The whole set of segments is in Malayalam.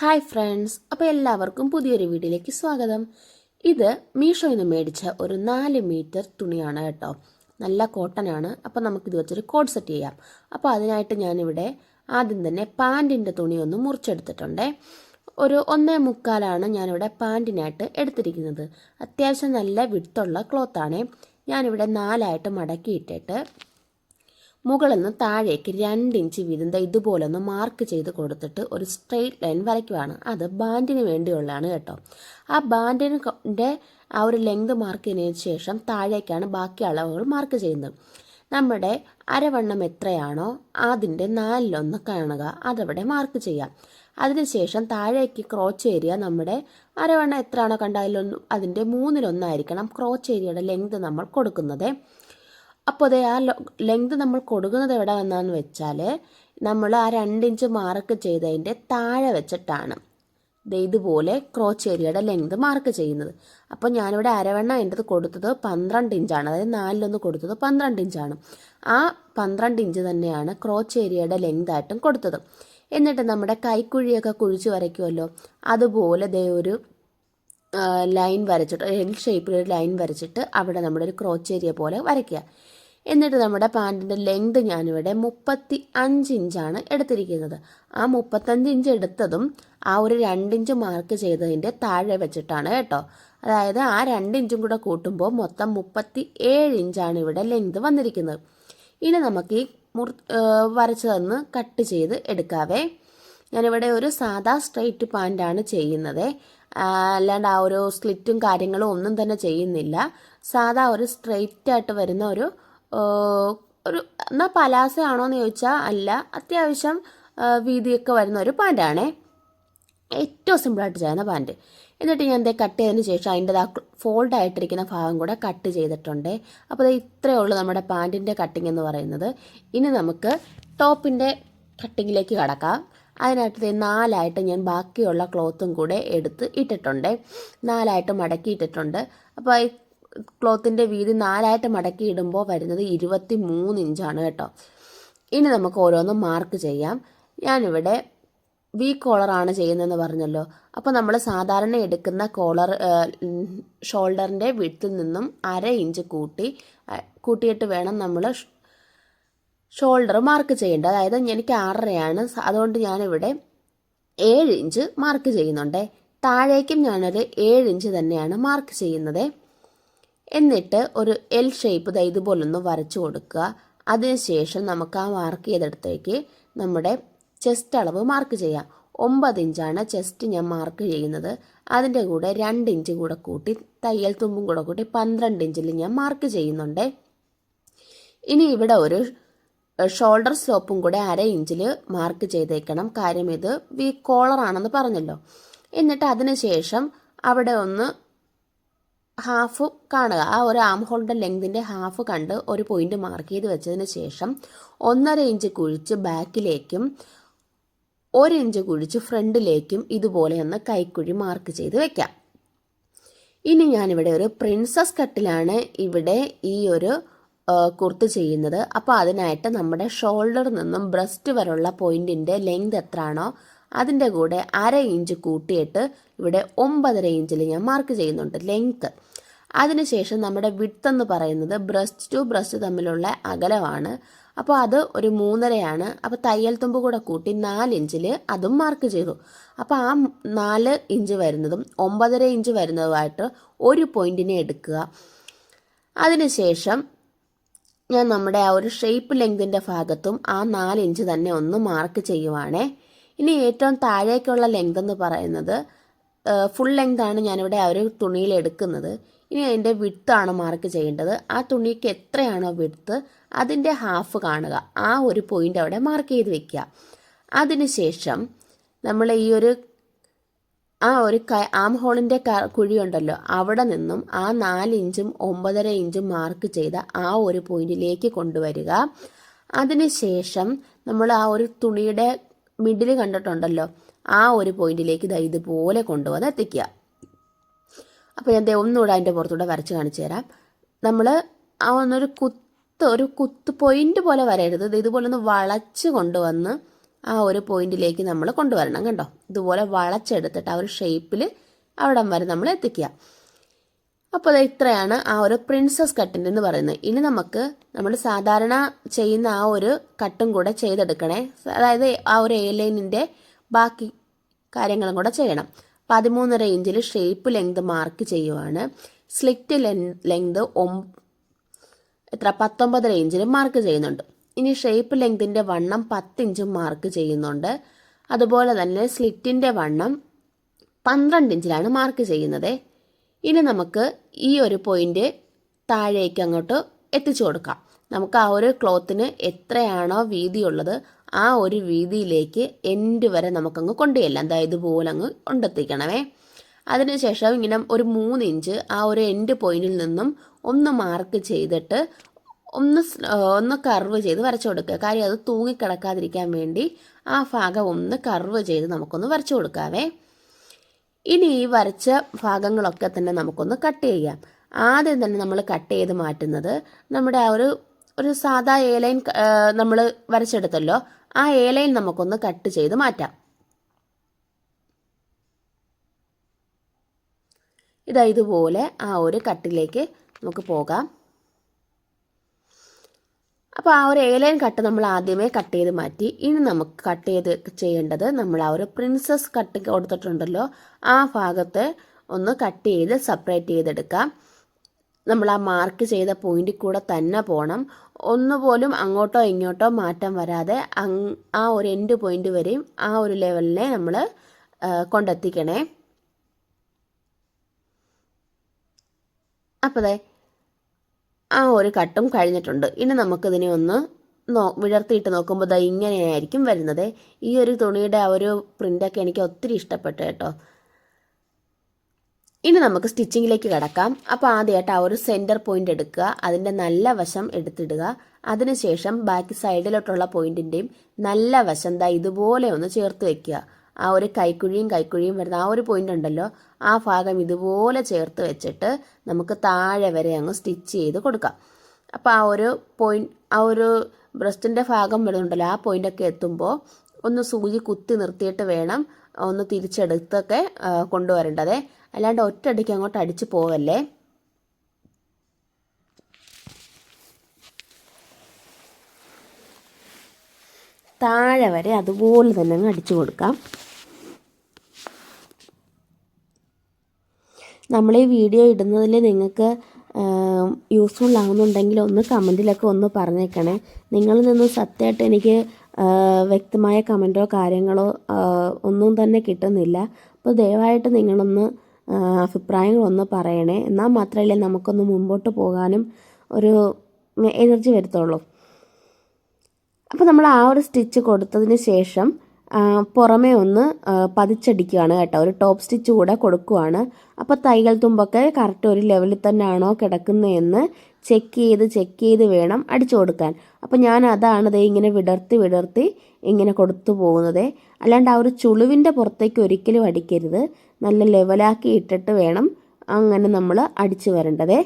ഹായ് ഫ്രണ്ട്സ് അപ്പോൾ എല്ലാവർക്കും പുതിയൊരു വീഡിയോയിലേക്ക് സ്വാഗതം. ഇത് മീഷോയിൽ നിന്ന് മേടിച്ച ഒരു നാല് മീറ്റർ തുണിയാണ് കേട്ടോ. നല്ല കോട്ടൺ ആണ്. അപ്പോൾ നമുക്കിത് വെച്ചൊരു കോഡ് സെറ്റ് ചെയ്യാം. അപ്പോൾ അതിനായിട്ട് ഞാനിവിടെ ആദ്യം തന്നെ പാന്റിന്റെ തുണി ഒന്ന് മുറിച്ചെടുത്തിട്ടുണ്ടേ. ഒരു ഒന്നേ മുക്കാലാണ് ഞാനിവിടെ പാന്റിനായിട്ട് എടുത്തിരിക്കുന്നത്. അത്യാവശ്യം നല്ല വിടുത്തുള്ള ക്ലോത്താണേ ഞാനിവിടെ നാലായിട്ട് മടക്കിയിട്ടിട്ട് മുകളിൽ നിന്ന് താഴേക്ക് രണ്ട് ഇഞ്ച് വീതം ഇതുപോലെ ഒന്ന് മാർക്ക് ചെയ്ത് കൊടുത്തിട്ട് ഒരു സ്ട്രെയിറ്റ് ലൈൻ വരയ്ക്കുവാണ്. അത് ബാൻഡിന് വേണ്ടിയുള്ളതാണ് കേട്ടോ. ആ ബാൻഡിന്റെ ആ ഒരു ലെങ്ത് മാർക്ക് ചെയ്തതിന് ശേഷം താഴേക്കാണ് ബാക്കി അളവുകൾ മാർക്ക് ചെയ്യുന്നത്. നമ്മുടെ അരവണ്ണം എത്രയാണോ അതിന്റെ നാലിലൊന്ന് കാണുക. അതവിടെ മാർക്ക് ചെയ്യാം. അതിനുശേഷം താഴേക്ക് ക്രോച്ച് ഏരിയ നമ്മുടെ അരവണ്ണം എത്രയാണോ കണ്ട അതിലൊന്ന് അതിന്റെ മൂന്നിലൊന്നായിരിക്കണം ക്രോച്ച് ഏരിയയുടെ ലെങ്ത് നമ്മൾ കൊടുക്കുന്നത്. അപ്പോൾ അതേ ആ ലെങ്ത് നമ്മൾ കൊടുക്കുന്നത് എവിടെ വന്നാന്ന് വെച്ചാൽ നമ്മൾ ആ രണ്ടിഞ്ച് മാർക്ക് ചെയ്തതിന്റെ താഴെ വെച്ചിട്ടാണ്. ഇതുപോലെ ക്രോച്ച് ഏരിയയുടെ ലെങ്ത് മാർക്ക് ചെയ്യുന്നത്. അപ്പോൾ ഞാനിവിടെ അരവണ്ണ എന്റെത് കൊടുത്തത് പന്ത്രണ്ട് ഇഞ്ചാണ് അതായത് നാലിലൊന്ന് കൊടുത്തത് പന്ത്രണ്ട് ഇഞ്ചാണ് ആ പന്ത്രണ്ട് ഇഞ്ച് തന്നെയാണ് ക്രോച്ച് ഏരിയയുടെ ലെങ്ത് ആയിട്ടും കൊടുത്തത്. എന്നിട്ട് നമ്മുടെ കൈക്കുഴിയൊക്കെ കുഴിച്ച് വരയ്ക്കുമല്ലോ അതുപോലെ ദേ ഒരു ലൈൻ വരച്ചിട്ട് എൽ ഷേപ്പിൽ ഒരു ലൈൻ വരച്ചിട്ട് അവിടെ നമ്മുടെ ഒരു ക്രോച്ച് ഏരിയ പോലെ വരയ്ക്കുക. എന്നിട്ട് നമ്മുടെ പാന്റിന്റെ ലെങ്ത് ഞാനിവിടെ മുപ്പത്തി അഞ്ച് ഇഞ്ചാണ് എടുത്തിരിക്കുന്നത്. ആ മുപ്പത്തഞ്ച് ഇഞ്ച് എടുത്തതും ആ ഒരു രണ്ടിഞ്ച് മാർക്ക് ചെയ്തതിന്റെ താഴെ വെച്ചിട്ടാണ് കേട്ടോ. അതായത് ആ രണ്ടിഞ്ചും കൂടെ കൂട്ടുമ്പോൾ മൊത്തം മുപ്പത്തി ഏഴ് ഇഞ്ചാണ് ഇവിടെ ലെങ്ത് വന്നിരിക്കുന്നത്. ഇനി നമുക്ക് ഈ മുർ വരച്ചതെന്ന് കട്ട് ചെയ്ത് എടുക്കാവേ. ഞാനിവിടെ ഒരു സാധാ സ്ട്രെയിറ്റ് പാന്റാണ് ചെയ്യുന്നത്. അല്ലാണ്ട് ആ ഒരു സ്ലിറ്റും കാര്യങ്ങളും ഒന്നും തന്നെ ചെയ്യുന്നില്ല. സാധാ ഒരു സ്ട്രെയിറ്റ് ആയിട്ട് വരുന്ന ഒരു ഒരു എന്നാൽ പലാസ ആണോ എന്ന് ചോദിച്ചാൽ അല്ല അത്യാവശ്യം വീതിയൊക്കെ വരുന്ന ഒരു പാന്റാണേ ഏറ്റവും സിമ്പിളായിട്ട് ചെയ്യുന്ന പാന്റ് എന്നിട്ട് ഞാൻ എന്തേ കട്ട് ചെയ്തതിന് ശേഷം അതിന്റെ ആ ഫോൾഡ് ആയിട്ടിരിക്കുന്ന ഭാഗം കൂടെ കട്ട് ചെയ്തിട്ടുണ്ട്. അപ്പോൾ ഇത്രയേ ഉള്ളൂ നമ്മുടെ പാന്റിന്റെ കട്ടിങ് എന്ന് പറയുന്നത്. ഇനി നമുക്ക് ടോപ്പിന്റെ കട്ടിങ്ങിലേക്ക് കടക്കാം. അതിനായിട്ട് നാലായിട്ട് ഞാൻ ബാക്കിയുള്ള ക്ലോത്തും കൂടെ എടുത്ത് ഇട്ടിട്ടുണ്ട്. നാലായിട്ട് മടക്കി ഇട്ടിട്ടുണ്ട് അപ്പോൾ ക്ലോത്തിന്റെ വീതി നാലായിട്ട് മടക്കി ഇടുമ്പോൾ വരുന്നത് ഇരുപത്തി മൂന്ന് ഇഞ്ചാണ് കേട്ടോ. ഇനി നമുക്ക് ഓരോന്നും മാർക്ക് ചെയ്യാം. ഞാനിവിടെ വി കോളറാണ് ചെയ്യുന്നതെന്ന് പറഞ്ഞല്ലോ. അപ്പോൾ നമ്മൾ സാധാരണ എടുക്കുന്ന കോളർ ഷോൾഡറിന്റെ വിട്ടിൽ നിന്നും അര ഇഞ്ച് കൂട്ടി കൂട്ടിയിട്ട് വേണം നമ്മൾ ഷോൾഡർ മാർക്ക് ചെയ്യേണ്ടത്. അതായത് എനിക്ക് ആറരയാണ്. അതുകൊണ്ട് ഞാനിവിടെ ഏഴ് ഇഞ്ച് മാർക്ക് ചെയ്യുന്നുണ്ട്. താഴേക്കും ഞാനൊരു ഏഴ് ഇഞ്ച് തന്നെയാണ് മാർക്ക് ചെയ്യുന്നത്. എന്നിട്ട് ഒരു എൽ ഷേപ്പ് ദാ ഇതുപോലൊന്ന് വരച്ചു കൊടുക്കുക. അതിനുശേഷം നമുക്ക് ആ മാർക്ക് ചെയ്തെടുത്തേക്ക് നമ്മുടെ ചെസ്റ്റ് അളവ് മാർക്ക് ചെയ്യാം. ഒമ്പത് ഇഞ്ചാണ് ചെസ്റ്റ് ഞാൻ മാർക്ക് ചെയ്യുന്നത്. അതിന്റെ കൂടെ രണ്ട് ഇഞ്ച് കൂടെ കൂട്ടി തയ്യൽ തുമ്പും കൂടെ കൂട്ടി പന്ത്രണ്ട് ഇഞ്ചിൽ ഞാൻ മാർക്ക് ചെയ്യുന്നുണ്ട്. ഇനി ഇവിടെ ഒരു ഷോൾഡർ സ്ലോപ്പും കൂടെ അര ഇഞ്ചിൽ മാർക്ക് ചെയ്തേക്കണം. കാര്യം ഇത് വി കോളറാണെന്ന് പറഞ്ഞല്ലോ. എന്നിട്ട് അതിനുശേഷം അവിടെ ഒന്ന് ഹാഫ് കാണുക. ആ ഒരു ആം ഹോളിന്റെ ലെങ്തിന്റെ ഹാഫ് കണ്ട് ഒരു പോയിന്റ് മാർക്ക് ചെയ്ത് വെച്ചതിന് ശേഷം ഒന്നര ഇഞ്ച് കുഴിച്ച് ബാക്കിലേക്കും ഒരു ഇഞ്ച് കുഴിച്ച് ഫ്രണ്ടിലേക്കും ഇതുപോലെ ഒന്ന് കൈക്കുഴി മാർക്ക് ചെയ്ത് വെക്കാം. ഇനി ഞാനിവിടെ ഒരു പ്രിൻസസ് കട്ടിലാണ് ഇവിടെ ഈ ഒരു കുർത്ത് ചെയ്യുന്നത്. അപ്പോൾ അതിനായിട്ട് നമ്മുടെ ഷോൾഡറിൽ നിന്നും ബ്രസ്റ്റ് വരെയുള്ള പോയിന്റിന്റെ ലെങ്ത് എത്രയാണോ അതിന്റെ കൂടെ അര ഇഞ്ച് കൂട്ടിയിട്ട് ഇവിടെ ഒമ്പതര ഇഞ്ചിൽ ഞാൻ മാർക്ക് ചെയ്യുന്നുണ്ട് ലെങ്ത്ത് അതിനുശേഷം നമ്മുടെ വിട്ത് എന്ന് പറയുന്നത് ബ്രസ്റ്റ് ടു ബ്രസ്റ്റ് തമ്മിലുള്ള അകലമാണ്. അപ്പോൾ അത് ഒരു മൂന്നരയാണ്. അപ്പോൾ തയ്യൽ തുമ്പ് കൂടെ കൂട്ടി നാല് ഇഞ്ചിൽ അതും മാർക്ക് ചെയ്തു. അപ്പോൾ ആ നാല് ഇഞ്ച് വരുന്നതും ഒമ്പതര ഇഞ്ച് വരുന്നതുമായിട്ട് ഒരു പോയിന്റിനെ എടുക്കുക. അതിനുശേഷം ഞാൻ നമ്മുടെ ആ ഒരു ഷേപ്പ് ലെങ്തിന്റെ ഭാഗത്തും ആ നാല് ഇഞ്ച് തന്നെ ഒന്ന് മാർക്ക് ചെയ്യുവാണേ. ഇനി ഏറ്റവും താഴേക്കുള്ള ലെങ്ത് എന്ന് പറയുന്നത് ഫുൾ ലെങ്ത് ആണ് ഞാനിവിടെ ആ ഒരു തുണിയിൽ എടുക്കുന്നത്. ഇനി അതിന്റെ വിട്താണ് മാർക്ക് ചെയ്യേണ്ടത്. ആ തുണിക്ക് എത്രയാണോ വിട്ത്ത് അതിന്റെ ഹാഫ് കാണുക. ആ ഒരു പോയിന്റ് അവിടെ മാർക്ക് ചെയ്ത് വെക്കുക. അതിനുശേഷം നമ്മൾ ഈ ഒരു ആ ഒരു ആം ഹോളിന്റെ കുഴിയുണ്ടല്ലോ അവിടെ നിന്നും ആ നാല് ഇഞ്ചും ഒമ്പതര ഇഞ്ചും മാർക്ക് ചെയ്ത ആ ഒരു പോയിന്റിലേക്ക് കൊണ്ടുവരിക. അതിനുശേഷം നമ്മൾ ആ ഒരു തുണിയുടെ മിഡിൽ കണ്ടിട്ടുണ്ടല്ലോ. ആ ഒരു പോയിന്റിലേക്ക് ഇതാ ഇതുപോലെ കൊണ്ടുവന്ന് എത്തിക്കുക. അപ്പോൾ ഞാൻ ഒന്നുകൂടെ അതിന്റെ പുറത്തൂടെ വരച്ച് കാണിച്ചു തരാം. നമ്മൾ ആ ഒന്നൊരു കുത്ത് ഒരു കുത്ത് പോയിന്റ് പോലെ വരരുത്. ഇതുപോലെ ഒന്ന് വളച്ച് കൊണ്ടുവന്ന് ആ ഒരു പോയിന്റിലേക്ക് നമ്മൾ കൊണ്ടുവരണം കണ്ടോ? ഇതുപോലെ വളച്ചെടുത്തിട്ട് ആ ഒരു ഷേപ്പിൽ അവിടം വരെ നമ്മൾ എത്തിക്കുക. അപ്പോൾ ഇത്രയാണ് ആ ഒരു പ്രിൻസസ് കട്ടിന്റെ എന്ന് പറയുന്നത്. ഇനി നമുക്ക് നമ്മൾ സാധാരണ ചെയ്യുന്ന ആ ഒരു കട്ടും കൂടെ ചെയ്തെടുക്കണേ. അതായത് ആ ഒരു എ ലൈനിന്റെ ബാക്കി കാര്യങ്ങളും കൂടെ ചെയ്യണം. പതിമൂന്നര ഇഞ്ചിൽ ഷേപ്പ് ലെങ്ത് മാർക്ക് ചെയ്യുവാണ്. സ്ലിറ്റ് ലെങ്ത് ഒം എത്ര? പത്തൊമ്പതര ഇഞ്ചിൽ മാർക്ക് ചെയ്യുന്നുണ്ട്. ഇനി ഷേപ്പ് ലെങ്തിന്റെ വണ്ണം പത്ത് ഇഞ്ചും മാർക്ക് ചെയ്യുന്നുണ്ട്. അതുപോലെ തന്നെ സ്ലിറ്റിന്റെ വണ്ണം പന്ത്രണ്ട് ഇഞ്ചിലാണ് മാർക്ക് ചെയ്യുന്നത്. ഇനി നമുക്ക് ഈ ഒരു പോയിന്റ് താഴേക്ക് അങ്ങോട്ട് എത്തിച്ചു കൊടുക്കാം. നമുക്ക് ആ ഒരു ക്ലോത്തിന് എത്രയാണോ വീതിയുള്ളത് ആ ഒരു വീതിയിലേക്ക് എൻഡ് വരെ നമുക്കങ്ങ് കൊണ്ടുചെല്ലാം. അതായത് ഇതുപോലെ അങ്ങ് കൊണ്ടെത്തിക്കണമേ. അതിനുശേഷം ഇങ്ങനെ ഒരു മൂന്ന് ഇഞ്ച് ആ ഒരു എൻഡ് പോയിന്റിൽ നിന്നും ഒന്ന് മാർക്ക് ചെയ്തിട്ട് ഒന്ന് ഒന്ന് കർവ് ചെയ്ത് വരച്ചു കൊടുക്കുക. കാര്യം അത് തൂങ്ങിക്കിടക്കാതിരിക്കാൻ വേണ്ടി ആ ഭാഗം ഒന്ന് കർവ് ചെയ്ത് നമുക്കൊന്ന് വരച്ചു കൊടുക്കാവേ. ഇനി ഈ വരച്ച ഭാഗങ്ങളൊക്കെ തന്നെ നമുക്കൊന്ന് കട്ട് ചെയ്യാം. ആദ്യം തന്നെ നമ്മൾ കട്ട് ചെയ്ത് മാറ്റുന്നത് നമ്മുടെ ആ ഒരു ഒരു സാധാ എ ലൈൻ നമ്മൾ വരച്ചെടുത്തല്ലോ. ആ എ ലൈൻ നമുക്കൊന്ന് കട്ട് ചെയ്ത് മാറ്റാം. ഇതാ ഇതുപോലെ ആ ഒരു കട്ടിലേക്ക് നമുക്ക് പോകാം. അപ്പോൾ ആ ഒരു ഏലൈൻ കട്ട് നമ്മൾ ആദ്യമേ കട്ട് ചെയ്ത് മാറ്റി. ഇനി നമുക്ക് കട്ട് ചെയ്ത് ചെയ്യേണ്ടത് നമ്മൾ ആ ഒരു പ്രിൻസസ് കട്ട് കൊടുത്തിട്ടുണ്ടല്ലോ. ആ ഭാഗത്തെ ഒന്ന് കട്ട് ചെയ്ത് സെപ്പറേറ്റ് ചെയ്തെടുക്കാം നമ്മൾ ആ മാർക്ക് ചെയ്ത പോയിന്റിൽ കൂടെ തന്നെ പോകണം ഒന്നുപോലും അങ്ങോട്ടോ ഇങ്ങോട്ടോ മാറ്റം വരാതെ ആ ഒരു എൻഡ് പോയിന്റ് വരെയും ആ ഒരു ലെവലിനെ നമ്മൾ കൊണ്ടെത്തിക്കണേ. അപ്പോൾ ആ ഒരു കട്ടും കഴിഞ്ഞിട്ടുണ്ട്. ഇനി നമുക്കിതിനെ ഒന്ന് നോ വിടർത്തിയിട്ട് നോക്കുമ്പോൾ ദാ ഇങ്ങനെയായിരിക്കും വരുന്നത്. ഈ ഒരു തുണിയുടെ ആ ഒരു പ്രിന്റൊക്കെ എനിക്ക് ഒത്തിരി ഇഷ്ടപ്പെട്ടു കേട്ടോ. ഇനി നമുക്ക് സ്റ്റിച്ചിങ്ങിലേക്ക് കിടക്കാം. അപ്പോൾ ആദ്യമായിട്ട് ആ ഒരു സെന്റർ പോയിന്റ് എടുക്കുക. അതിന്റെ നല്ല വശം എടുത്തിടുക. അതിനുശേഷം ബാക്കി സൈഡിലോട്ടുള്ള പോയിന്റിന്റെയും നല്ല വശം ദാ ഇതുപോലെ ഒന്ന് ചേർത്ത് വെക്കുക. ആ ഒരു കൈക്കുഴിയും കൈക്കുഴിയും വരുന്ന ആ ഒരു പോയിന്റ് ഉണ്ടല്ലോ ആ ഭാഗം ഇതുപോലെ ചേർത്ത് വെച്ചിട്ട് നമുക്ക് താഴെ വരെ അങ്ങ് സ്റ്റിച്ച് ചെയ്ത് കൊടുക്കാം. അപ്പോൾ ആ ഒരു പോയിന്റ് ആ ഒരു ബ്രസ്റ്റിന്റെ ഭാഗം വരുന്നുണ്ടല്ലോ ആ പോയിന്റൊക്കെ എത്തുമ്പോൾ ഒന്ന് സൂചി കുത്തി നിർത്തിയിട്ട് വേണം ഒന്ന് തിരിച്ചെടുത്തൊക്കെ കൊണ്ടുവരേണ്ടത്. അല്ലാണ്ട് ഒറ്റയടിക്ക് അങ്ങോട്ട് അടിച്ച് പോവല്ലേ? താഴെ വരെ അതുപോലെ തന്നെ അങ്ങ് അടിച്ചു കൊടുക്കാം. നമ്മൾ ഈ വീഡിയോ ഇടുന്നതിൽ നിങ്ങൾക്ക് യൂസ്ഫുൾ ആകുന്നുണ്ടെങ്കിൽ ഒന്ന് കമന്റിലൊക്കെ ഒന്ന് പറഞ്ഞേക്കണേ. നിങ്ങളിൽ നിന്ന് സത്യമായിട്ട് എനിക്ക് വ്യക്തമായ കമന്റോ കാര്യങ്ങളോ ഒന്നും തന്നെ കിട്ടുന്നില്ല. അപ്പോൾ ദയവായിട്ട് നിങ്ങളൊന്ന് അഭിപ്രായങ്ങളൊന്ന് പറയണേ. എന്നാൽ മാത്രമല്ലേ നമുക്കൊന്ന് മുമ്പോട്ട് പോകാനും ഒരു എനർജി വരുത്തുള്ളൂ. അപ്പോൾ നമ്മൾ ആ ഒരു സ്റ്റിച്ച് കൊടുത്തതിന് ശേഷം പുറമെ ഒന്ന് പതിച്ചടിക്കുകയാണ് കേട്ടോ. ഒരു ടോപ്പ് സ്റ്റിച്ച് കൂടെ കൊടുക്കുവാണ്. അപ്പോൾ തൈകൾ തുമ്പൊക്കെ കറക്റ്റ് ഒരു ലെവലിൽ തന്നെയാണോ കിടക്കുന്നതെന്ന് ചെക്ക് ചെയ്ത് ചെക്ക് ചെയ്ത് വേണം അടിച്ചു കൊടുക്കാൻ. അപ്പോൾ ഞാൻ അതാണ് ദേ ഇങ്ങനെ വിടർത്തി വിടർത്തി ഇങ്ങനെ കൊടുത്തു പോകുന്നത്. അല്ലാണ്ട് ആ ഒരു ചുളിവിന്റെ പുറത്തേക്ക് ഒരിക്കലും അടിക്കരുത്. നല്ല ലെവലാക്കി ഇട്ടിട്ട് വേണം അങ്ങനെ നമ്മൾ അടിച്ചു വരേണ്ടതേ.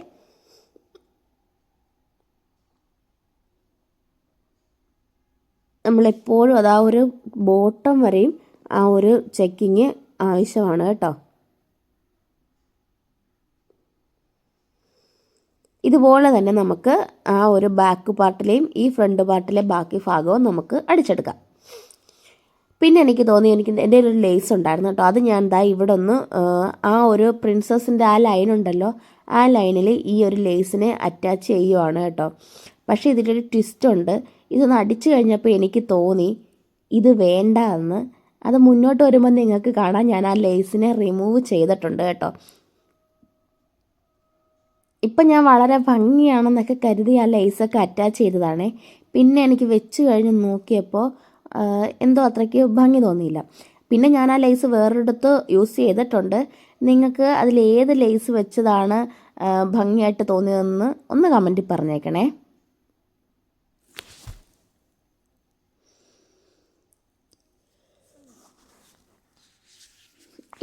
നമ്മളെപ്പോഴും അത് ആ ഒരു ബോട്ടം വരെയും ആ ഒരു ചെക്കിങ് ആവശ്യമാണ് കേട്ടോ. ഇതുപോലെ തന്നെ നമുക്ക് ആ ഒരു ബാക്ക് പാർട്ടിലെയും ഈ ഫ്രണ്ട് പാർട്ടിലെ ബാക്കി ഭാഗവും നമുക്ക് അടിച്ചെടുക്കാം. പിന്നെ എനിക്ക് തോന്നി എനിക്ക് എന്റെ ഒരു ലേസ് ഉണ്ടായിരുന്നു കേട്ടോ. അത് ഞാൻ ദാ ഇവിടെ ഒന്ന് ആ, ഒരു പ്രിൻസസിന്റെ ആ ലൈൻ ഉണ്ടല്ലോ ആ ലൈനിൽ ഈ ഒരു ലേസിനെ അറ്റാച്ച് ചെയ്യുവാണ് കേട്ടോ. പക്ഷേ ഇതിലൊരു ട്വിസ്റ്റ് ഉണ്ട്. ഇതൊന്ന് അടിച്ചു കഴിഞ്ഞപ്പോൾ എനിക്ക് തോന്നി ഇത് വേണ്ട എന്ന് അത് മുന്നോട്ട് വരുമ്പോൾ നിങ്ങൾക്ക് കാണാം. ഞാൻ ആ ലേസിനെ റിമൂവ് ചെയ്തിട്ടുണ്ട് കേട്ടോ. ഇപ്പം ഞാൻ വളരെ ഭംഗിയാണെന്നൊക്കെ കരുതി ആ ലേസൊക്കെ അറ്റാച്ച് ചെയ്തതാണേ. പിന്നെ എനിക്ക് വെച്ച് കഴിഞ്ഞ് നോക്കിയപ്പോൾ എന്തോ അത്രയ്ക്ക് ഭംഗി തോന്നിയില്ല. പിന്നെ ഞാൻ ആ ലേസ് വേറൊരിടത്ത് യൂസ് ചെയ്തിട്ടുണ്ട്. നിങ്ങൾക്ക് അതിൽ ഏത് ലേസ് വെച്ചതാണ് ഭംഗിയായിട്ട് തോന്നിയതെന്ന് ഒന്ന് കമന്റിൽ പറഞ്ഞേക്കണേ.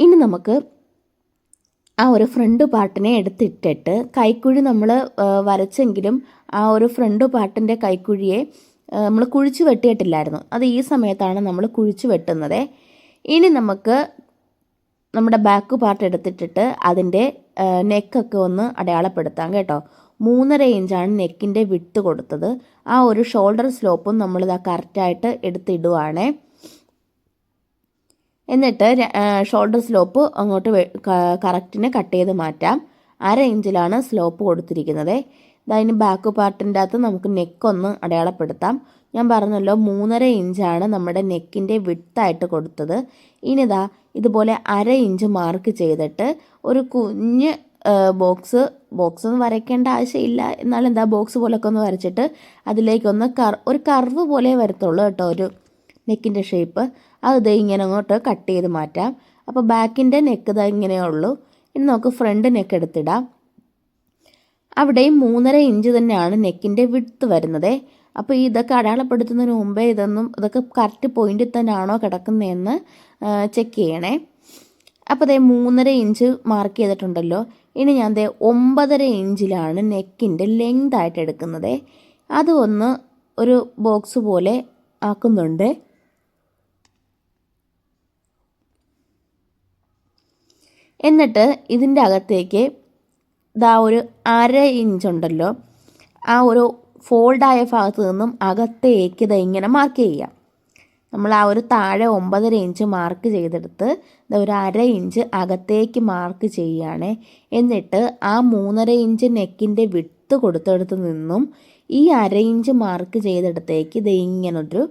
ഇനി നമുക്ക് ആ ഒരു ഫ്രണ്ട് പാർട്ടിനെ എടുത്തിട്ടിട്ട് കൈക്കുഴി നമ്മൾ വരച്ചെങ്കിലും ആ ഒരു ഫ്രണ്ട് പാർട്ടിന്റെ കൈക്കുഴിയെ നമ്മൾ കുഴിച്ചു വെട്ടിയിട്ടില്ലായിരുന്നു. അത് ഈ സമയത്താണ് നമ്മൾ കുഴിച്ചു വെട്ടുന്നത്. ഇനി നമുക്ക് നമ്മുടെ ബാക്ക് പാർട്ട് എടുത്തിട്ടിട്ട് അതിന്റെ നെക്കൊക്കെ ഒന്ന് അടയാളപ്പെടുത്താം കേട്ടോ. മൂന്നര ഇഞ്ചാണ് നെക്കിന്റെ വിട്ട് കൊടുത്തത്. ആ ഒരു ഷോൾഡർ സ്ലോപ്പും നമ്മളിതാ കറക്റ്റായിട്ട് എടുത്തിടുവാണേ. എന്നിട്ട് ഷോൾഡർ സ്ലോപ്പ് അങ്ങോട്ട് കറക്റ്റിന് കട്ട് ചെയ്ത് മാറ്റാം. അര ഇഞ്ചിലാണ് സ്ലോപ്പ് കൊടുത്തിരിക്കുന്നത്. അതിന് ബാക്ക് പാർട്ടിന്റെ അകത്ത് നമുക്ക് നെക്കൊന്ന് അടയാളപ്പെടുത്താം. ഞാൻ പറഞ്ഞല്ലോ മൂന്നര ഇഞ്ചാണ് നമ്മുടെ നെക്കിന്റെ വിട്ടായിട്ട് കൊടുത്തത്. ഇനിതാ ഇതുപോലെ അര ഇഞ്ച് മാർക്ക് ചെയ്തിട്ട് ഒരു കുഞ്ഞ് ബോക്സ് ബോക്സ് ഒന്നും വരയ്ക്കേണ്ട ആവശ്യമില്ല. എന്നാലും എന്താ ബോക്സ് പോലൊക്കെ ഒന്ന് വരച്ചിട്ട് അതിലേക്കൊന്ന് കർ ഒരു കർവ് പോലെ വരത്തുള്ളൂ കേട്ടോ ഒരു നെക്കിന്റെ ഷേപ്പ് അത് ദേ ഇങ്ങനെ അങ്ങോട്ട് കട്ട് ചെയ്ത് മാറ്റാം. അപ്പോൾ ബാക്കിന്റെ നെക്ക് ഇതാ ഇങ്ങനെയേ ഉള്ളൂ. ഇനി നമുക്ക് ഫ്രണ്ട് നെക്ക് എടുത്തിടാം. അവിടെയും മൂന്നര ഇഞ്ച് തന്നെയാണ് നെക്കിന്റെ വിഡ്ത്ത് വരുന്നത്. അപ്പോൾ ഇതൊക്കെ അടയാളപ്പെടുത്തുന്നതിന് മുമ്പേ ഇതൊന്നും ഇതൊക്കെ കറക്റ്റ് പോയിന്റിൽ തന്നെയാണോ കിടക്കുന്നതെന്ന് ചെക്ക് ചെയ്യണേ. അപ്പോൾ അതേ മൂന്നര ഇഞ്ച് മാർക്ക് ചെയ്തിട്ടുണ്ടല്ലോ. ഇനി ഞാൻ ദേ ഒമ്പതര ഇഞ്ചിലാണ് നെക്കിന്റെ ലെങ്ത് ആയിട്ട് എടുക്കുന്നത്. അത് ഒന്ന് ഒരു ബോക്സ് പോലെ ആക്കുന്നുണ്ട്. എന്നിട്ട് ഇതിന്റെ അകത്തേക്ക് ഇതാ ഒരു അര ഇഞ്ച് ഉണ്ടല്ലോ. ആ ഒരു ഫോൾഡായ ഭാഗത്ത് നിന്നും അകത്തേക്ക് ഇത് ഇങ്ങനെ മാർക്ക് ചെയ്യാം നമ്മൾ ആ ഒരു താഴെ ഒമ്പതര ഇഞ്ച് മാർക്ക് ചെയ്തെടുത്ത് ഒരു അര ഇഞ്ച് അകത്തേക്ക് മാർക്ക് ചെയ്യുകയാണ്. എന്നിട്ട് ആ മൂന്നര ഇഞ്ച് നെക്കിന്റെ വിട്ട് കൊടുത്തെടുത്ത് നിന്നും ഈ അര ഇഞ്ച് മാർക്ക് ചെയ്തെടുത്തേക്ക് ഇത് ഇങ്ങനൊരു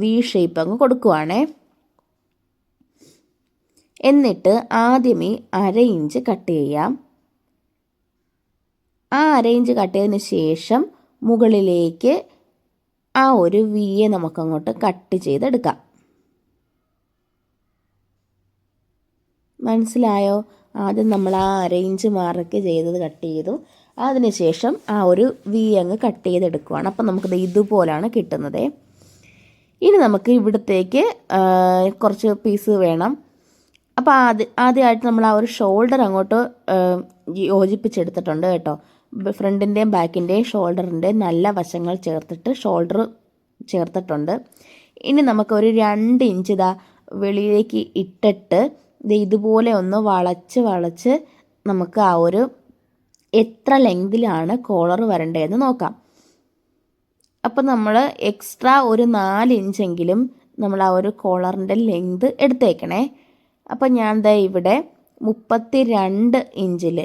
വി ഷേപ്പ് അങ്ങ് കൊടുക്കുവാണേ. എന്നിട്ട് ആദ്യമേ അര ഇഞ്ച് കട്ട് ചെയ്യാം. ആ അര ഇഞ്ച് കട്ട് ചെയ്തതിന് ശേഷം മുകളിലേക്ക് ആ ഒരു വിയെ നമുക്കങ്ങോട്ട് കട്ട് ചെയ്തെടുക്കാം. മനസ്സിലായോ? ആദ്യം നമ്മൾ ആ അരയിഞ്ച് മാർക്ക് ചെയ്തത് കട്ട് ചെയ്തു. അതിനുശേഷം ആ ഒരു വി അങ്ങ് കട്ട് ചെയ്തെടുക്കുവാണ്. അപ്പം നമുക്കത് ഇതുപോലാണ് കിട്ടുന്നത്. ഇനി നമുക്ക് ഇവിടത്തേക്ക് കുറച്ച് പീസ് വേണം. അപ്പോൾ ആദ്യ ആദ്യമായിട്ട് നമ്മൾ ആ ഒരു ഷോൾഡർ അങ്ങോട്ട് യോജിപ്പിച്ചെടുത്തിട്ടുണ്ട് കേട്ടോ. ഫ്രണ്ടിന്റെയും ബാക്കിന്റെയും ഷോൾഡറിന്റെ നല്ല വശങ്ങൾ ചേർത്തിട്ട് ഷോൾഡർ ചേർത്തിട്ടുണ്ട്. ഇനി നമുക്കൊരു രണ്ട് ഇഞ്ച് ഇതാ വെളിയിലേക്ക് ഇട്ടിട്ട് ഇത് ഇതുപോലെ ഒന്ന് വളച്ച് വളച്ച് നമുക്ക് ആ ഒരു എത്ര ലെങ്തിലാണ് കോളർ വരേണ്ടതെന്ന് നോക്കാം. അപ്പോൾ നമ്മൾ എക്സ്ട്രാ ഒരു നാല് ഇഞ്ചെങ്കിലും നമ്മൾ ആ ഒരു കോളറിന്റെ ലെങ്ത് എടുത്തേക്കണേ. അപ്പോൾ ഞാൻ ദാ ഇവിടെ മുപ്പത്തി രണ്ട് ഇഞ്ചിൽ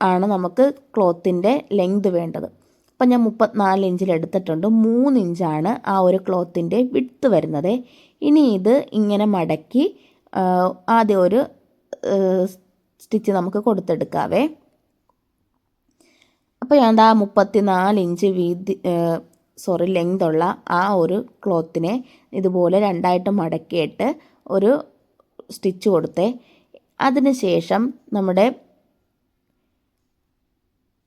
ആണ് നമുക്ക് ക്ലോത്തിന്റെ ലെങ്ത് വേണ്ടത്. അപ്പം ഞാൻ മുപ്പത്തിനാല് ഇഞ്ചിൽ എടുത്തിട്ടുണ്ട്. മൂന്ന് ഇഞ്ചാണ് ആ ഒരു ക്ലോത്തിന്റെ വിട്ത്ത് വരുന്നത്. ഇനി ഇത് ഇങ്ങനെ മടക്കി ആദ്യം ഒരു സ്റ്റിച്ച് നമുക്ക് കൊടുത്തെടുക്കാവേ. അപ്പോൾ ഞാൻ ആ മുപ്പത്തി നാല് ഇഞ്ച് വീതി സോറി ലെങ്തുള്ള ആ ഒരു ക്ലോത്തിനെ ഇതുപോലെ രണ്ടായിട്ട് മടക്കിയിട്ട് ഒരു സ്റ്റിച്ച് കൊടുത്തേ. അതിനുശേഷം നമ്മുടെ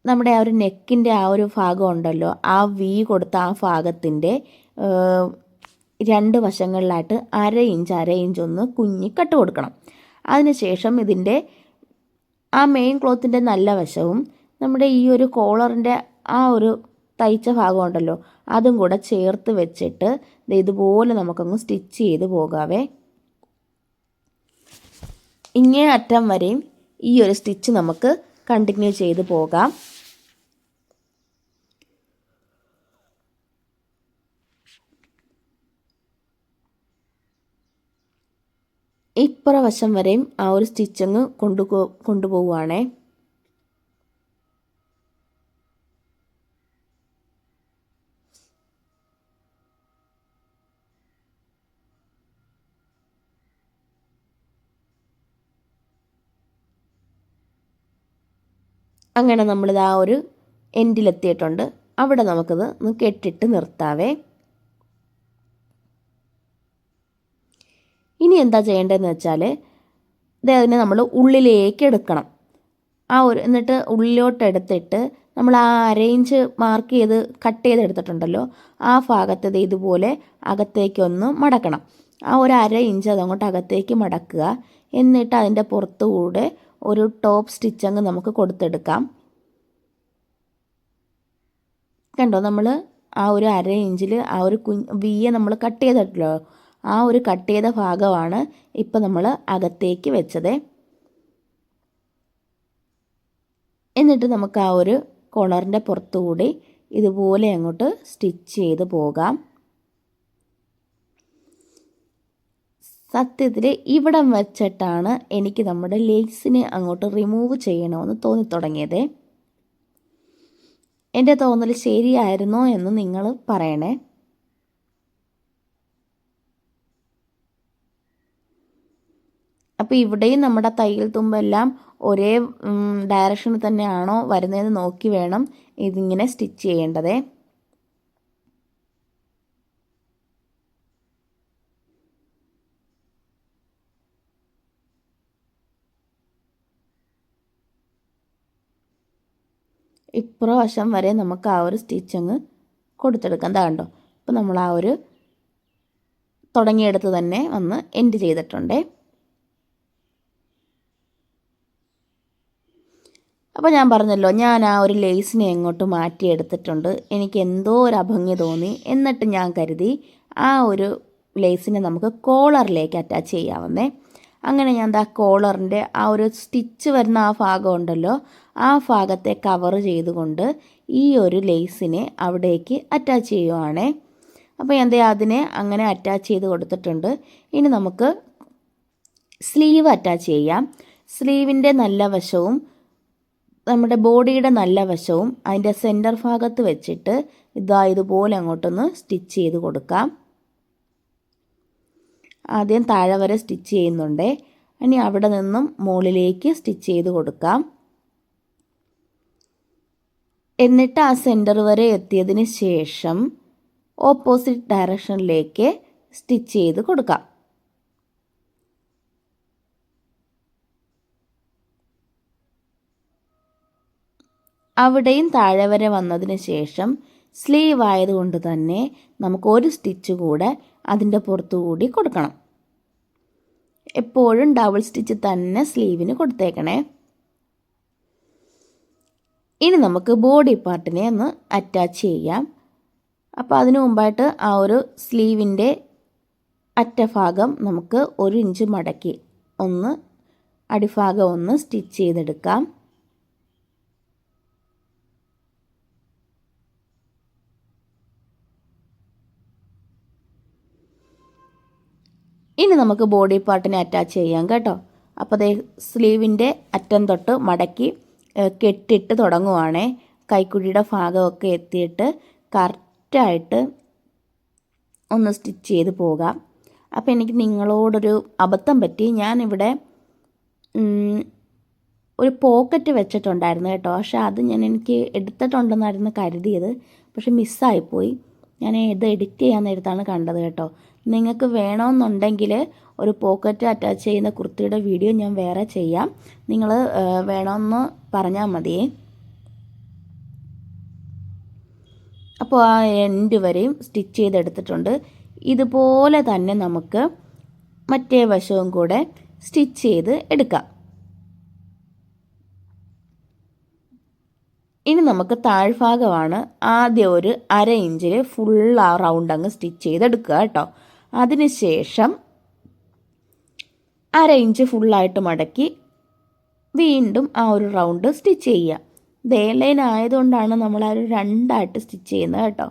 നമ്മുടെ ആ ഒരു നെക്കിന്റെ ആ ഒരു ഭാഗം ഉണ്ടല്ലോ ആ വി കൊടുത്ത ആ ഭാഗത്തിന്റെ രണ്ട് വശങ്ങളിലായിട്ട് അര ഇഞ്ച് അര ഇഞ്ച് ഒന്ന് കുഞ്ഞി കട്ട് കൊടുക്കണം. അതിനുശേഷം ഇതിന്റെ ആ മെയിൻ ക്ലോത്തിന്റെ നല്ല വശവും നമ്മുടെ ഈ ഒരു കോളറിന്റെ ആ ഒരു തയ്ച്ച ഭാഗം ഉണ്ടല്ലോ അതും കൂടെ ചേർത്ത് വെച്ചിട്ട് ഇതുപോലെ നമുക്കങ്ങ് സ്റ്റിച്ച് ചെയ്ത് പോകാവേ. ഇങ്ങേ അറ്റം വരെയും ഈ ഒരു സ്റ്റിച്ച് നമുക്ക് കണ്ടിന്യൂ ചെയ്ത് പോകാം. ഇപ്പുറ വശം വരെയും ആ ഒരു സ്റ്റിച്ചങ്ങ് കൊണ്ടു കൊണ്ടുപോവുകയാണേ. അങ്ങനെ നമ്മളിത് ആ ഒരു എൻഡിലെത്തിയിട്ടുണ്ട്. അവിടെ നമുക്കത് കെട്ടിട്ട് നിർത്താവേ. ഇനി എന്താ ചെയ്യേണ്ടതെന്ന് വെച്ചാൽ അതിനെ നമ്മൾ ഉള്ളിലേക്ക് എടുക്കണം. ആ ഒരു എന്നിട്ട് ഉള്ളിലോട്ട് എടുത്തിട്ട് നമ്മൾ ആ അരേഞ്ച് മാർക്ക് ചെയ്ത് കട്ട് ചെയ്ത് എടുത്തിട്ടുണ്ടല്ലോ ആ ഭാഗത്ത് ഇതുപോലെ അകത്തേക്കൊന്ന് മടക്കണം. ആ ഒരു അര ഇഞ്ച് അതങ്ങോട്ട് അകത്തേക്ക് മടക്കുക. എന്നിട്ട് അതിന്റെ പുറത്തുകൂടെ ഒരു ടോപ്പ് സ്റ്റിച്ച് അങ്ങ് നമുക്ക് കൊടുത്തെടുക്കാം. കണ്ടോ? നമ്മൾ ആ ഒരു അര ഇഞ്ചിൽ ആ ഒരു കുഞ്ഞ് വിയെ നമ്മൾ കട്ട് ചെയ്തിട്ടല്ലോ? ആ ഒരു കട്ട് ചെയ്ത ഭാഗമാണ് ഇപ്പം നമ്മൾ അകത്തേക്ക് വെച്ചത്. എന്നിട്ട് നമുക്ക് ആ ഒരു കോളറിന്റെ പുറത്തുകൂടി ഇതുപോലെ അങ്ങോട്ട് സ്റ്റിച്ച് ചെയ്ത് പോകാം. സത്യത്തിൽ ഇവിടം വെച്ചിട്ടാണ് എനിക്ക് നമ്മുടെ ലെഗ്സിനെ അങ്ങോട്ട് റിമൂവ് ചെയ്യണമെന്ന് തോന്നിത്തുടങ്ങിയത്. എന്റെ തോന്നൽ ശരിയായിരുന്നോ എന്ന് നിങ്ങൾ പറയണേ. അപ്പോൾ ഇവിടെയും നമ്മുടെ തയ്യൽ തുമ്പെല്ലാം ഒരേ ഡയറക്ഷനിൽ തന്നെയാണോ വരുന്നതെന്ന് നോക്കി വേണം ഇതിങ്ങനെ സ്റ്റിച്ച് ചെയ്യേണ്ടത്. ഇപ്രാവശ്യം വരെ നമുക്ക് ആ ഒരു സ്റ്റിച്ച് അങ്ങ് കൊടുത്തെടുക്കാം. കണ്ടോ? അപ്പോൾ നമ്മൾ ആ ഒരു തുടങ്ങിയെടുത്ത് തന്നെ വന്ന് എൻഡ് ചെയ്തിട്ടുണ്ടേ. അപ്പോൾ ഞാൻ പറഞ്ഞല്ലോ ഞാൻ ആ ഒരു ലേസിനെ എങ്ങോട്ട് മാറ്റിയെടുത്തിട്ടുണ്ട്. എനിക്ക് എന്തോ ഒരു അഭംഗി തോന്നി. എന്നിട്ട് ഞാൻ കരുതി ആ ഒരു ലേസിനെ നമുക്ക് കോളറിലേക്ക് അറ്റാച്ച് ചെയ്യാവുന്നേ. അങ്ങനെ ഞാൻ എന്താ കോളറിന്റെ ആ ഒരു സ്റ്റിച്ച് വരുന്ന ആ ഭാഗം ഉണ്ടല്ലോ ആ ഭാഗത്തെ കവർ ചെയ്തുകൊണ്ട് ഈ ഒരു ലേസിനെ അവിടേക്ക് അറ്റാച്ച് ചെയ്യുവാണേ. അപ്പോൾ എന്തേ അതിനെ അങ്ങനെ അറ്റാച്ച് ചെയ്ത് കൊടുത്തിട്ടുണ്ട്. ഇനി നമുക്ക് സ്ലീവ് അറ്റാച്ച് ചെയ്യാം. സ്ലീവിന്റെ നല്ല വശവും നമ്മുടെ ബോഡിയുടെ നല്ല വശവും അതിന്റെ സെന്റർ ഭാഗത്ത് വെച്ചിട്ട് ഇതാ ഇതുപോലെ അങ്ങോട്ടൊന്ന് സ്റ്റിച്ച് ചെയ്ത് കൊടുക്കാം. ആദ്യം താഴെ വരെ സ്റ്റിച്ച് ചെയ്യുന്നുണ്ട്. ഇനി അവിടെ നിന്നും മുകളിലേക്ക് സ്റ്റിച്ച് ചെയ്ത് കൊടുക്കാം. എന്നിട്ട് ആ സെന്റർ വരെ എത്തിയതിന് ശേഷം ഓപ്പോസിറ്റ് ഡയറക്ഷനിലേക്ക് സ്റ്റിച്ച് ചെയ്ത് കൊടുക്കാം. അവിടെയും താഴെ വരെ വന്നതിന് ശേഷം സ്ലീവ് ആയതുകൊണ്ട് തന്നെ നമുക്ക് ഒരു സ്റ്റിച്ച് കൂടെ അതിന്റെ പുറത്തുകൂടി കൊടുക്കണം. എപ്പോഴും ഡബിൾ സ്റ്റിച്ച് തന്നെ സ്ലീവിന് കൊടുത്തേക്കണേ. ഇനി നമുക്ക് ബോഡി പാർട്ടിനെ ഒന്ന് അറ്റാച്ച് ചെയ്യാം. അപ്പോൾ അതിനു മുമ്പായിട്ട് ആ ഒരു സ്ലീവിന്റെ അറ്റഭാഗം നമുക്ക് ഒരു ഇഞ്ച് മടക്കി ഒന്ന് അടിഭാഗം ഒന്ന് സ്റ്റിച്ച് ചെയ്തെടുക്കാം. ഇനി നമുക്ക് ബോഡി പാർട്ടിനെ അറ്റാച്ച് ചെയ്യാം കേട്ടോ. അപ്പോൾ അതേ സ്ലീവിന്റെ അറ്റം തൊട്ട് മടക്കി കെട്ടിട്ട് തുടങ്ങുവാണേ. കൈക്കുഴിയുടെ ഭാഗമൊക്കെ എത്തിയിട്ട് കറക്റ്റായിട്ട് ഒന്ന് സ്റ്റിച്ച് ചെയ്ത് പോകാം. അപ്പോൾ എനിക്ക് നിങ്ങളോടൊരു അബദ്ധം പറ്റി. ഞാനിവിടെ ഒരു പോക്കറ്റ് വെച്ചിട്ടുണ്ടായിരുന്നു കേട്ടോ. പക്ഷെ അത് ഞാൻ എനിക്ക് എടുത്തിട്ടുണ്ടെന്നായിരുന്നു കരുതിയത്. പക്ഷെ മിസ്സായിപ്പോയി. ഞാൻ ഇത് എഡിറ്റ് ചെയ്യാൻ നേരത്താണ് കണ്ടത് കേട്ടോ. നിങ്ങൾക്ക് വേണമെന്നുണ്ടെങ്കിൽ ഒരു പോക്കറ്റ് അറ്റാച്ച് ചെയ്യുന്ന കുർത്തിയുടെ വീഡിയോ ഞാൻ വേറെ ചെയ്യാം. നിങ്ങൾ വേണമെന്ന് പറഞ്ഞാൽ മതി. അപ്പോൾ ആ എൻഡ് വരെയും സ്റ്റിച്ച് ചെയ്തെടുത്തിട്ടുണ്ട്. ഇതുപോലെ തന്നെ നമുക്ക് മറ്റേ വശവും കൂടെ സ്റ്റിച്ച് ചെയ്ത് എടുക്കാം. ഇനി നമുക്ക് താഴ്ഭാഗമാണ് ആദ്യം ഒരു അര ഇഞ്ചിൽ ഫുൾ ആ റൗണ്ട് അങ്ങ് സ്റ്റിച്ച് ചെയ്തെടുക്കുക കേട്ടോ. അതിനുശേഷം അര ഇഞ്ച് ഫുള്ളായിട്ട് മടക്കി വീണ്ടും ആ ഒരു റൗണ്ട് സ്റ്റിച്ച് ചെയ്യുക. ദേ ലൈൻ ആയതുകൊണ്ടാണ് നമ്മൾ ആ ഒരു രണ്ടായിട്ട് സ്റ്റിച്ച് ചെയ്യുന്നത് കേട്ടോ.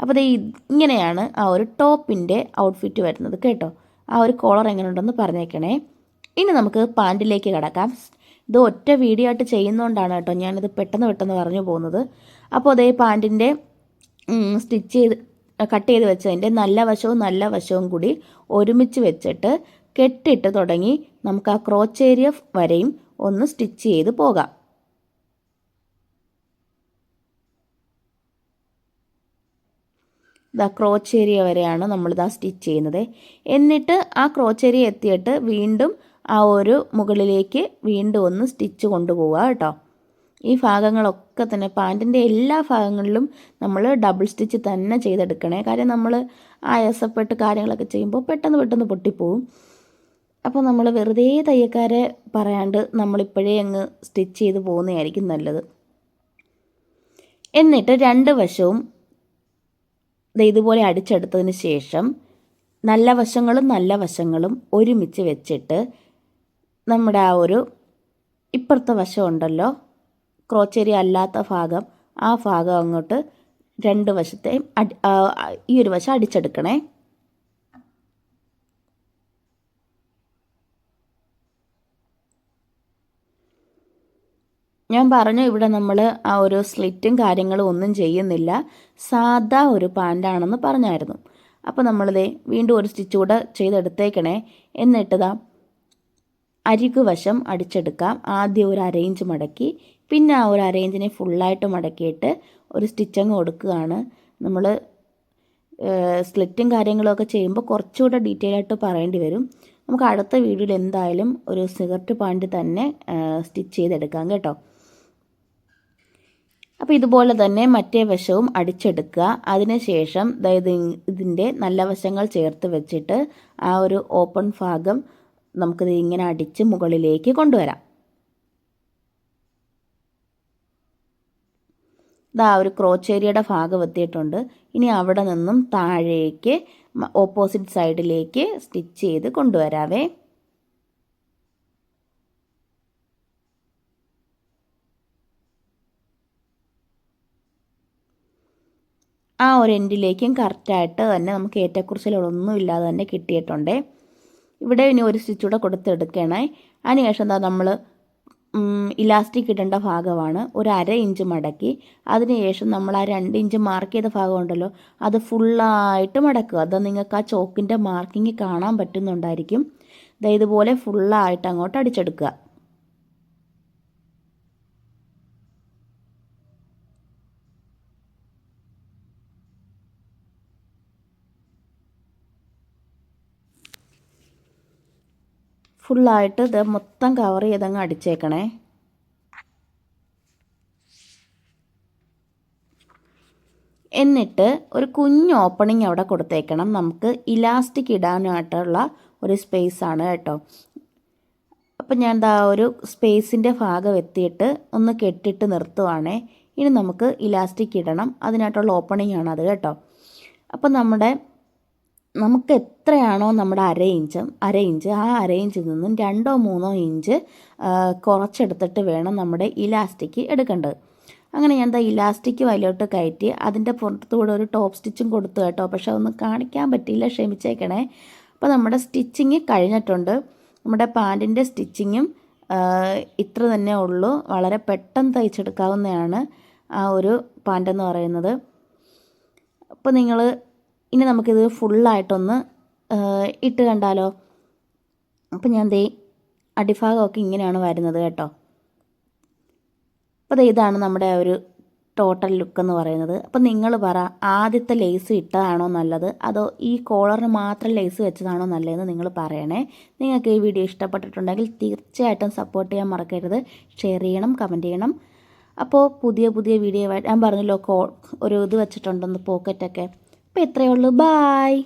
അപ്പോൾ ദേ ഇങ്ങനെയാണ് ആ ഒരു ടോപ്പിന്റെ ഔട്ട്ഫിറ്റ് വരുന്നത് കേട്ടോ. ആ ഒരു കോളർ എങ്ങനെ ഉണ്ടെന്ന് പറഞ്ഞേക്കണേ. ഇനി നമുക്ക് പാന്റിലേക്ക് കിടക്കാം. ഇത് ഒറ്റ വീഡിയോ ആയിട്ട് ചെയ്യുന്നതുകൊണ്ടാണ് കേട്ടോ ഞാനിത് പെട്ടെന്ന് പെട്ടെന്ന് പറഞ്ഞു പോകുന്നത്. അപ്പോൾ അതേ പാന്റിന്റെ സ്റ്റിച്ച് ചെയ്ത് കട്ട് ചെയ്ത് വെച്ചതിന്റെ നല്ല വശവും നല്ല വശവും കൂടി ഒരുമിച്ച് വെച്ചിട്ട് കെട്ടിട്ട് തുടങ്ങി നമുക്ക് ആ ക്രോച്ച് ഏരിയ വരെയും ഒന്ന് സ്റ്റിച്ച് ചെയ്ത് പോകാം. ഇതാ ക്രോച്ച് ഏരിയ വരെയാണ് നമ്മളിതാ സ്റ്റിച്ച് ചെയ്യുന്നത്. എന്നിട്ട് ആ ക്രോച്ച് ഏരിയ എത്തിയിട്ട് വീണ്ടും ആ ഒരു മുകളിലേക്ക് വീണ്ടും ഒന്ന് സ്റ്റിച്ച് കൊണ്ടുപോവുക കേട്ടോ. ഈ ഭാഗങ്ങളൊക്കെ തന്നെ പാന്റിന്റെ എല്ലാ ഭാഗങ്ങളിലും നമ്മൾ ഡബിൾ സ്റ്റിച്ച് തന്നെ ചെയ്തെടുക്കണേ. കാര്യം നമ്മൾ ആയാസപ്പെട്ട് കാര്യങ്ങളൊക്കെ ചെയ്യുമ്പോൾ പെട്ടെന്ന് പെട്ടെന്ന് പൊട്ടിപ്പോവും. അപ്പോൾ നമ്മൾ വെറുതെ തയ്യക്കാരെ പറയാണ്ട് നമ്മളിപ്പോഴേ അങ്ങ് സ്റ്റിച്ച് ചെയ്ത് പോകുന്നതായിരിക്കും നല്ലത്. എന്നിട്ട് രണ്ട് വശവും ഇതുപോലെ അടിച്ചെടുത്തതിന് ശേഷം നല്ല വശങ്ങളും നല്ല വശങ്ങളും ഒരുമിച്ച് വെച്ചിട്ട് നമ്മുടെ ആ ഒരു ഇപ്പുറത്തെ വശം ഉണ്ടല്ലോ. ക്രോച്ചേരി അല്ലാത്ത ഭാഗം ആ ഭാഗം അങ്ങോട്ട് രണ്ട് വശത്തെയും ഈ ഒരു വശം അടിച്ചെടുക്കണേ. ഞാൻ പറഞ്ഞു ഇവിടെ നമ്മൾ ആ ഒരു സ്ലിറ്റും കാര്യങ്ങളും ഒന്നും ചെയ്യുന്നില്ല. സാധാ ഒരു പാന്റാണെന്ന് പറഞ്ഞായിരുന്നു. അപ്പോൾ നമ്മളിതേ വീണ്ടും ഒരു സ്റ്റിച്ച് കൂടെ ചെയ്തെടുത്തേക്കണേ. എന്നിട്ടതാ അരികു വശം അടിച്ചെടുക്കാം. ആദ്യം ഒരു അരയിഞ്ച് മടക്കി പിന്നെ ആ ഒരു അരേഞ്ചിനെ ഫുള്ളായിട്ട് മടക്കിയിട്ട് ഒരു സ്റ്റിച്ചങ്ങ് കൊടുക്കുകയാണ് നമ്മൾ സ്ലിറ്റും കാര്യങ്ങളൊക്കെ ചെയ്യുമ്പോൾ കുറച്ചുകൂടെ ഡീറ്റെയിൽ ആയിട്ട് പറയേണ്ടി വരും. നമുക്ക് അടുത്ത വീഡിയോയിൽ എന്തായാലും ഒരു സിഗർട്ട് പാന്റ് തന്നെ സ്റ്റിച്ച് ചെയ്തെടുക്കാം കേട്ടോ. അപ്പോൾ ഇതുപോലെ തന്നെ മറ്റേ വശവും അടിച്ചെടുക്കുക. അതിനുശേഷം അതായത് ഇതിന്റെ നല്ല വശങ്ങൾ ചേർത്ത് വെച്ചിട്ട് ആ ഒരു ഓപ്പൺ ഭാഗം നമുക്കിത് ഇങ്ങനെ അടിച്ച് മുകളിലേക്ക് കൊണ്ടുവരാം. ഇതാ ഒരു ക്രോച്ചേരിയുടെ ഭാഗം എത്തിയിട്ടുണ്ട്. ഇനി അവിടെ നിന്നും താഴേക്ക് ഓപ്പോസിറ്റ് സൈഡിലേക്ക് സ്റ്റിച്ച് ചെയ്ത് കൊണ്ടുവരാവേ. ആ ഒരു എൻഡിലേക്കും കറക്റ്റായിട്ട് തന്നെ നമുക്ക് ഏറ്റക്കുറിച്ചിലൊന്നും ഇല്ലാതെ തന്നെ കിട്ടിയിട്ടുണ്ട്. ഇവിടെ ഇനി ഒരു സ്റ്റിച്ചൂടെ കൊടുത്തെടുക്കണേ. അതിനുശേഷം എന്താ നമ്മൾ ഇലാസ്റ്റിക് ഇടേണ്ട ഭാഗമാണ്. ഒരു അര ഇഞ്ച് മടക്കി. അതിനുശേഷം നമ്മൾ ആ രണ്ട് ഇഞ്ച് മാർക്ക് ചെയ്ത ഭാഗമുണ്ടല്ലോ അത് ഫുള്ളായിട്ട് മടക്കുക. അത് നിങ്ങൾക്ക് ആ ചോക്കിന്റെ മാർക്കിങ് കാണാൻ പറ്റുന്നുണ്ടായിരിക്കും. ഇതുപോലെ ഫുള്ളായിട്ട് അങ്ങോട്ട് അടിച്ചെടുക്കുക. ഫുള്ളായിട്ട് ഇത് മൊത്തം കവർ ചെയ്തങ്ങ് അടിച്ചേക്കണേ. എന്നിട്ട് ഒരു കുഞ്ഞ് ഓപ്പണിംഗ് അവിടെ കൊടുത്തേക്കണം. നമുക്ക് ഇലാസ്റ്റിക് ഇടാനായിട്ടുള്ള ഒരു സ്പേസ് ആണ് കേട്ടോ. അപ്പം ഞാൻ എന്താ ഒരു സ്പേസിന്റെ ഭാഗം എത്തിയിട്ട് ഒന്ന് കെട്ടിട്ട് നിർത്തുവാണേ. ഇനി നമുക്ക് ഇലാസ്റ്റിക് ഇടണം. അതിനായിട്ടുള്ള ഓപ്പണിംഗ് ആണ് അത് കേട്ടോ. അപ്പം നമ്മുടെ നമുക്ക് എത്രയാണോ നമ്മുടെ അര ഇഞ്ച് അര ഇഞ്ച് ആ അര ഇഞ്ചിൽ നിന്നും രണ്ടോ മൂന്നോ ഇഞ്ച് കുറച്ചെടുത്തിട്ട് വേണം നമ്മുടെ ഇലാസ്റ്റിക് എടുക്കേണ്ടത്. അങ്ങനെ ഞാൻ എന്താ ഇലാസ്റ്റിക് വലിയോട്ട് കയറ്റി അതിന്റെ പുറത്തുകൂടെ ഒരു ടോപ്പ് സ്റ്റിച്ചും കൊടുത്തു കേട്ടോ. പക്ഷെ അതൊന്നും കാണിക്കാൻ പറ്റിയില്ല ക്ഷമിച്ചേക്കണേ. അപ്പോൾ നമ്മുടെ സ്റ്റിച്ചിങ് കഴിഞ്ഞിട്ടുണ്ട്. നമ്മുടെ പാന്റിന്റെ സ്റ്റിച്ചിങ്ങും ഇത്ര തന്നെ ഉള്ളൂ. വളരെ പെട്ടെന്ന് തയ്ച്ചെടുക്കാവുന്നതാണ് ആ ഒരു പാന്റെന്ന് പറയുന്നത്. അപ്പോൾ നിങ്ങൾ ഇനി നമുക്കിത് ഫുള്ളായിട്ടൊന്ന് ഇട്ട് കണ്ടാലോ? അപ്പം ഞാൻ ദേ അടിഭാഗമൊക്കെ ഇങ്ങനെയാണ് വരുന്നത് കേട്ടോ. അപ്പോൾ ഇതാണ് നമ്മുടെ ഒരു ടോട്ടൽ ലുക്ക് എന്ന് പറയുന്നത്. അപ്പം നിങ്ങൾ പറ ആദ്യത്തെ ലേസ് ഇട്ടതാണോ നല്ലത്? അതോ ഈ കോളറിന് മാത്രം ലേസ് വെച്ചതാണോ നല്ലതെന്ന് നിങ്ങൾ പറയണേ. നിങ്ങൾക്ക് ഈ വീഡിയോ ഇഷ്ടപ്പെട്ടിട്ടുണ്ടെങ്കിൽ തീർച്ചയായിട്ടും സപ്പോർട്ട് ചെയ്യാൻ മറക്കരുത്. ഷെയർ ചെയ്യണം കമന്റ് ചെയ്യണം. അപ്പോൾ പുതിയ പുതിയ വീഡിയോ ഞാൻ പറഞ്ഞല്ലോ കോ ഒരു ഇത് വെച്ചിട്ടുണ്ടെന്ന് പോക്കറ്റൊക്കെ അപ്പോൾ ഇത്രയേ ഉള്ളൂ. ബായ്